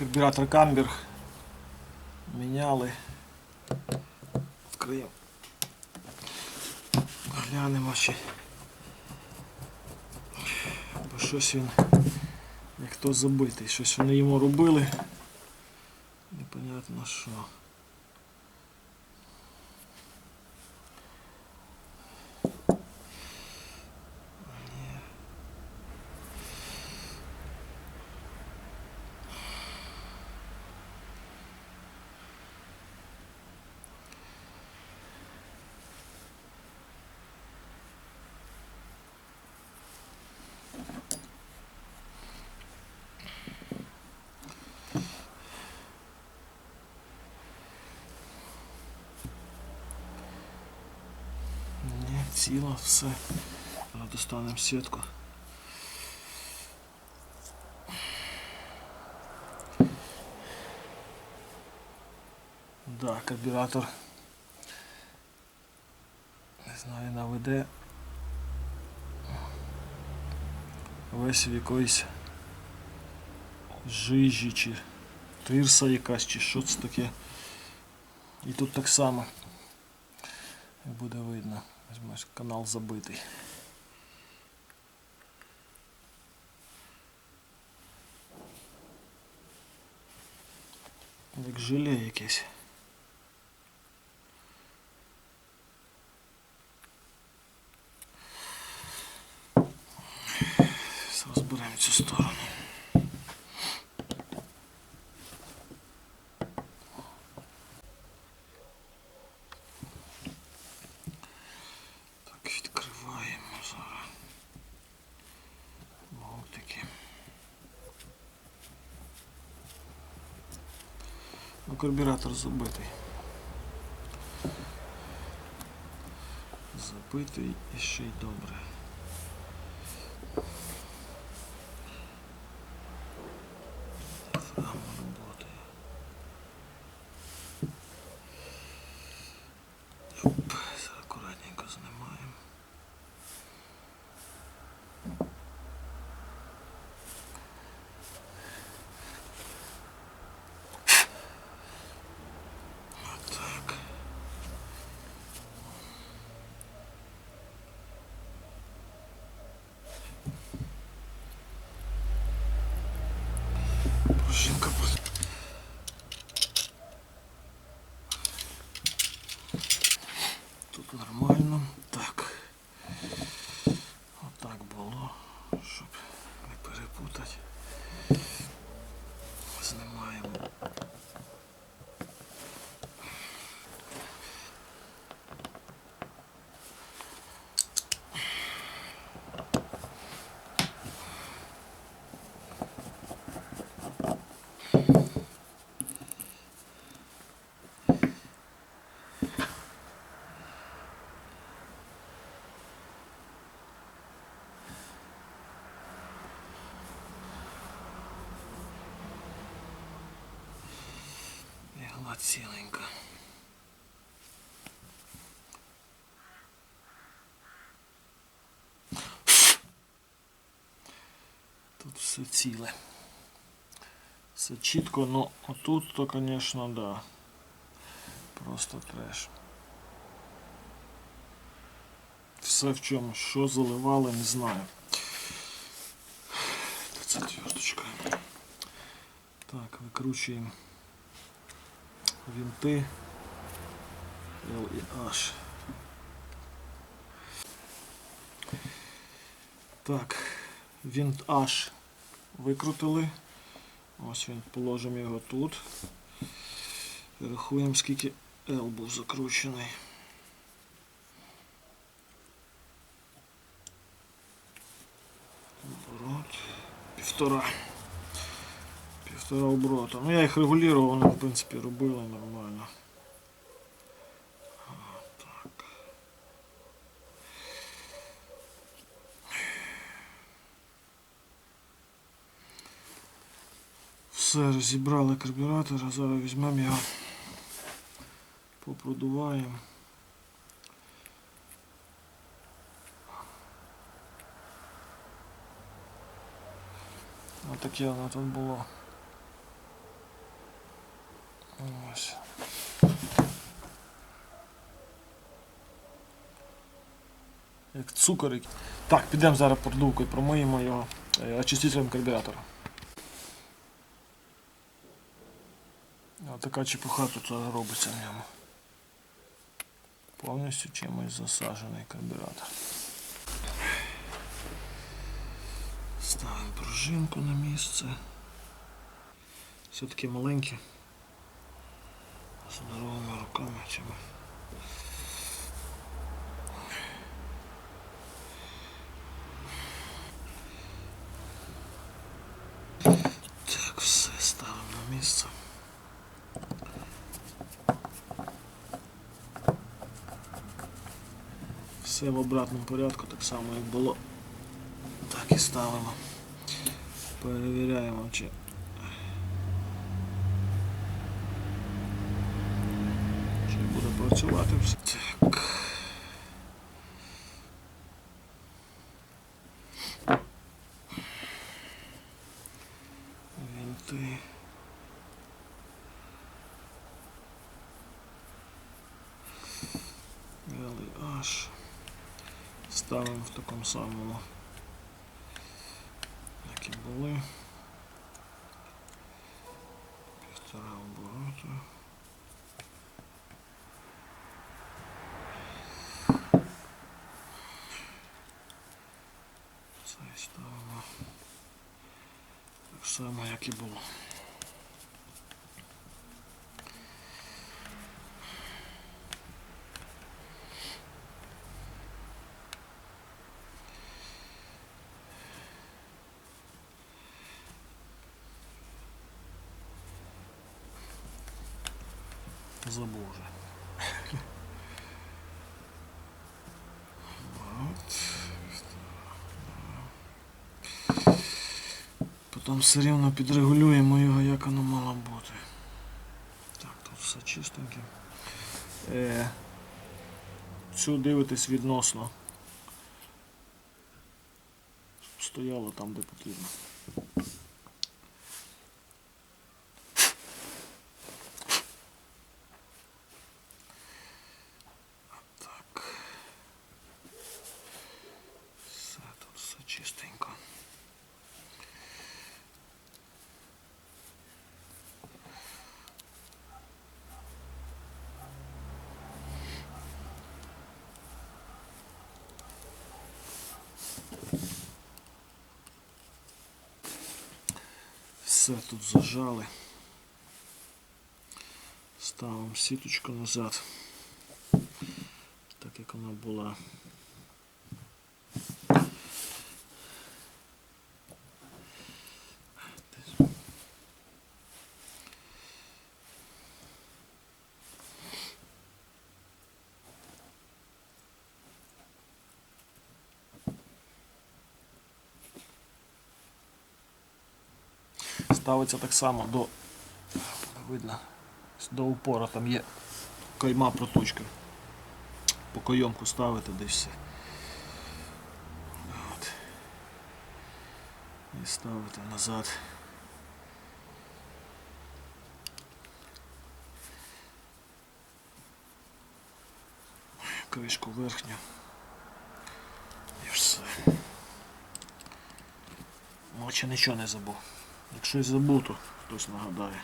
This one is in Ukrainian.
Карбюратор Камберг. Міняли. Відкриємо. Глянемо ще. Бо щось він як то забитий. Щось вони йому робили. Непонятно що. Ціло все. Достанемо сітку. Да, карбюратор. Не знаю, наведе. Весь в якоїсь жижі чи тирса якась, чи що це таке. І тут так само. Як буде видно. Візьмеш канал забитий. Як желе якесь. Зараз Розберемо цю сторону. Так, відкриваємо зараз. Болтики. Ну, карбюратор забитий. Забитий і ще й добре. Нормально. Ціленька. Тут все ціле. Все чітко, но отут то, конечно, да. Просто треш. Все в чому, що заливали, не знаю. Це. Так, викручуємо винти L і H. Так, винт H викрутили. Ось він, положимо його тут. Рахуємо, скільки L був закручений. Півтора. Півтора. Ну я їх регулював, вони в принципі робили нормально. Все, розібрали карбюратор, зараз візьмемо його, попродуваємо. Отаке воно тут було. Ось. Як цукор. Так, підемо зараз продувкою, промиємо його е, очистителем карбюратора. Така чепуха тут е, робиться в ньому. Повністю чимось засажений карбюратор. Ставимо пружинку на місце. Все-таки маленьке. Здоровими руками чим. Так, все ставимо на місце. Все в обратному порядку, так само як було, так і ставимо. Перевіряємо, Чи буде працювати. Так. Вінти. Білий аж. Ставимо в такому самому, як і були. Півтора обороту. Це ставимо так само, як і було. Забув Потім все рівно підрегулюємо його, як воно мало бути. Так, тут все чистеньке. Е, цю дивитись відносно. Стояло там, де потрібно. Так. Все тут все чистенько. Все тут зажали. Ставимо сіточку назад, так як вона була. Ставиться так само до видно, до упора там є кайма проточка. По кайомку ставити десь все. От. І ставити назад. Кришку верхню. І все. Наче нічого не забув. Якщо й забув, хтось нагадає.